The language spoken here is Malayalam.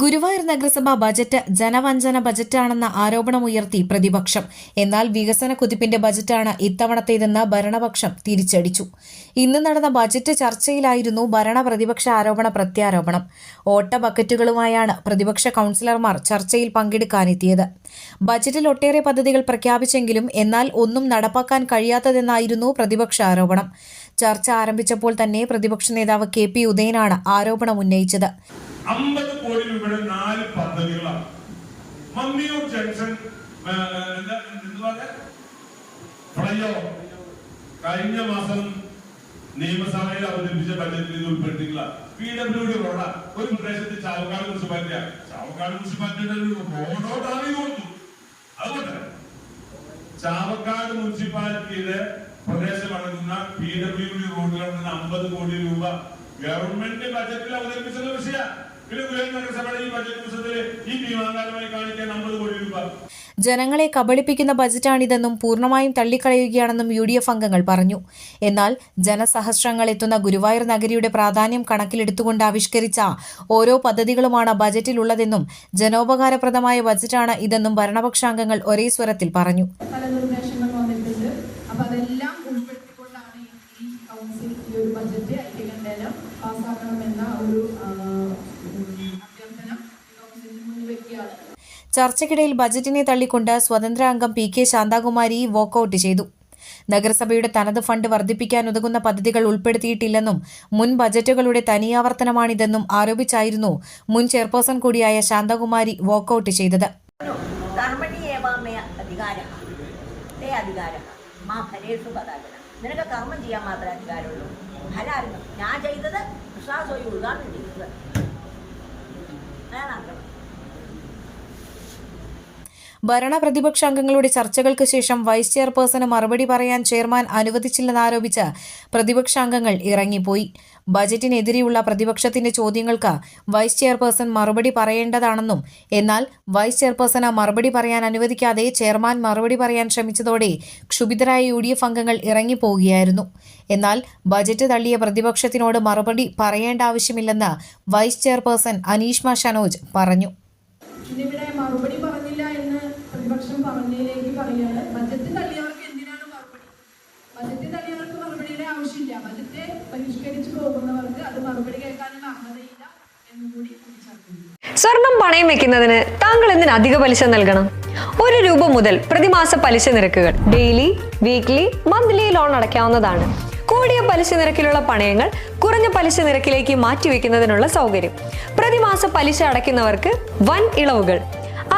Guruvayur നഗരസഭ ബജറ്റ് ജനവഞ്ചന ബജറ്റാണെന്ന ആരോപണമുയർത്തി പ്രതിപക്ഷം. എന്നാൽ വികസന കുതിപ്പിന്റെ ബജറ്റാണ് ഇത്തവണത്തേതെന്ന് ഭരണപക്ഷം തിരിച്ചടിച്ചു. ഇന്ന് നടന്ന ബജറ്റ് ചർച്ചയിലായിരുന്നു ഭരണ പ്രതിപക്ഷ ആരോപണ പ്രത്യാരോപണം. ഓട്ട ബക്കറ്റുകളുമായാണ് പ്രതിപക്ഷ കൌൺസിലർമാർ ചർച്ചയിൽ പങ്കെടുക്കാനെത്തിയത്. ബജറ്റിൽ ഒട്ടേറെ പദ്ധതികൾ പ്രഖ്യാപിച്ചെങ്കിലും എന്നാൽ ഒന്നും നടപ്പാക്കാൻ കഴിയാത്തതെന്നായിരുന്നു പ്രതിപക്ഷ ആരോപണം. ചർച്ച ആരംഭിച്ചപ്പോൾ തന്നെ പ്രതിപക്ഷ നേതാവ് കെ പി ഉദയനാണ് ആരോപണം ഉന്നയിച്ചത്. അമ്പത് ഇവിടെ നാല് പദ്ധതികളാണ്. മമ്മിയൂർ ജംഗ്ഷൻ ഫ്ലൈഓവർ കഴിഞ്ഞ മാസം നിയമസഭയിൽ അവതരിപ്പിച്ച ബജറ്റിൽ ഇത് ഉൾപ്പെട്ടിട്ടില്ല പി ഡബ്ല്യു ഡി റോഡ ഒരു പ്രദേശത്ത് ചാവക്കാട് മുനിസിപ്പാലിറ്റിയാണ് ചാവക്കാട് മുനിസിപ്പാലിറ്റിയുടെ ഒരു റോഡോടാണ് ഇത് കൊടുത്തു അതുകൊണ്ട് ചാവക്കാട് മുനിസിപ്പാലിറ്റിയുടെ പ്രദേശമടങ്ങുന്ന പി ഡബ്ല്യു ഡി റോഡുകളിൽ നിന്ന് അമ്പത് കോടി രൂപ ഗവൺമെന്റ് ബജറ്റിൽ അവതരിപ്പിച്ചുള്ള വിഷയ ജനങ്ങളെ കബളിപ്പിക്കുന്ന ബജറ്റാണിതെന്നും പൂർണമായും തള്ളിക്കളയുകയാണെന്നും യു ഡി എഫ് അംഗങ്ങൾ പറഞ്ഞു. എന്നാൽ ജനസഹസ്രങ്ങൾ എത്തുന്ന ഗുരുവായൂർ നഗരിയുടെ പ്രാധാന്യം കണക്കിലെടുത്തുകൊണ്ട് ആവിഷ്കരിച്ച ഓരോ പദ്ധതികളുമാണ് ബജറ്റിലുള്ളതെന്നും ജനോപകാരപ്രദമായ ബജറ്റാണ് ഇതെന്നും ഭരണപക്ഷാംഗങ്ങൾ ഒരേ സ്വരത്തിൽ പറഞ്ഞു. കൗൺസിൽ ഈ ഒരു ബജറ്റ് ഐക്യകണ്ഠേന പാസ്സാക്കണമെന്ന ഒരു അഭ്യർത്ഥന കൗൺസിലിന് ചർച്ചയ്ക്കിടയിൽ ബജറ്റിനെ തള്ളിക്കൊണ്ട് സ്വതന്ത്ര അംഗം പി കെ ശാന്താകുമാരി വോക്കൌട്ട് ചെയ്തു. നഗരസഭയുടെ തനത് ഫണ്ട് വർദ്ധിപ്പിക്കാൻ ഉതകുന്ന പദ്ധതികൾ ഉൾപ്പെടുത്തിയിട്ടില്ലെന്നും മുൻ ബജറ്റുകളുടെ തനിയാവർത്തനമാണിതെന്നും ആരോപിച്ചായിരുന്നു മുൻ ചെയർപേഴ്സൺ കൂടിയായ ശാന്തകുമാരി വോക്കൌട്ട് ചെയ്തത്. അധികാരം നിനക്ക് കർമ്മം ചെയ്യാൻ മാത്രമേ അധികാരമുള്ളൂ. ഫലായിരുന്നു ഞാൻ ചെയ്തത് വിശ്വാസമായി ഉൾഗാനം ചെയ്തത് അതാണ് ആഗ്രഹം ഭരണ പ്രതിപക്ഷ അംഗങ്ങളുടെ ചർച്ചകൾക്ക് ശേഷം വൈസ് ചെയർപേഴ്സണ് മറുപടി പറയാൻ ചെയർമാൻ അനുവദിച്ചില്ലെന്നാരോപിച്ച് പ്രതിപക്ഷ അംഗങ്ങൾ ഇറങ്ങിപ്പോയി. ബജറ്റിനെതിരെയുള്ള പ്രതിപക്ഷത്തിന്റെ ചോദ്യങ്ങൾക്ക് വൈസ് ചെയർപേഴ്സൺ മറുപടി പറയേണ്ടതാണെന്നും എന്നാൽ വൈസ് ചെയർപേഴ്സണ് മറുപടി പറയാൻ അനുവദിക്കാതെ ചെയർമാൻ മറുപടി പറയാൻ ശ്രമിച്ചതോടെ ക്ഷുഭിതരായ യു ഡി എഫ് അംഗങ്ങൾ ഇറങ്ങിപ്പോവുകയായിരുന്നു. എന്നാൽ ബജറ്റ് തള്ളിയ പ്രതിപക്ഷത്തിനോട് മറുപടി പറയേണ്ട ആവശ്യമില്ലെന്ന് വൈസ് ചെയർപേഴ്സൺ അനീഷ്മ ഷനോജ് പറഞ്ഞു. മറുപടി പറഞ്ഞില്ല എന്ന് പ്രതിപക്ഷം പറഞ്ഞതിലേക്ക് പറയുകയാണ് ബജറ്റ് തള്ളിയവർക്ക് എന്തിനാണ് മറുപടി? ബജറ്റ് തള്ളിയവർക്ക് മറുപടിയുടെ ആവശ്യമില്ല. ബജറ്റ് പരിഷ്കരിച്ചു പോകുന്നവർക്ക് അത് മറുപടി കേൾക്കാനുള്ള അർഹതയില്ല എന്നും കൂടി സ്വർണം പണയം വെക്കുന്നതിന് താങ്കൾ എന്തിന് അധിക പലിശ നൽകണം? ഒരു രൂപ മുതൽ പ്രതിമാസ പലിശ നിരക്കുകൾ ഡെയിലി വീക്ക്ലി മന്ത്ലി ലോൺ അടയ്ക്കാവുന്നതാണ്. കൂടിയ പലിശ നിരക്കിലുള്ള പണയങ്ങൾ കുറഞ്ഞ പലിശ നിരക്കിലേക്ക് മാറ്റിവെക്കുന്നതിനുള്ള സൗകര്യം. പ്രതിമാസ പലിശ അടയ്ക്കുന്നവർക്ക് വൻ ഇളവുകൾ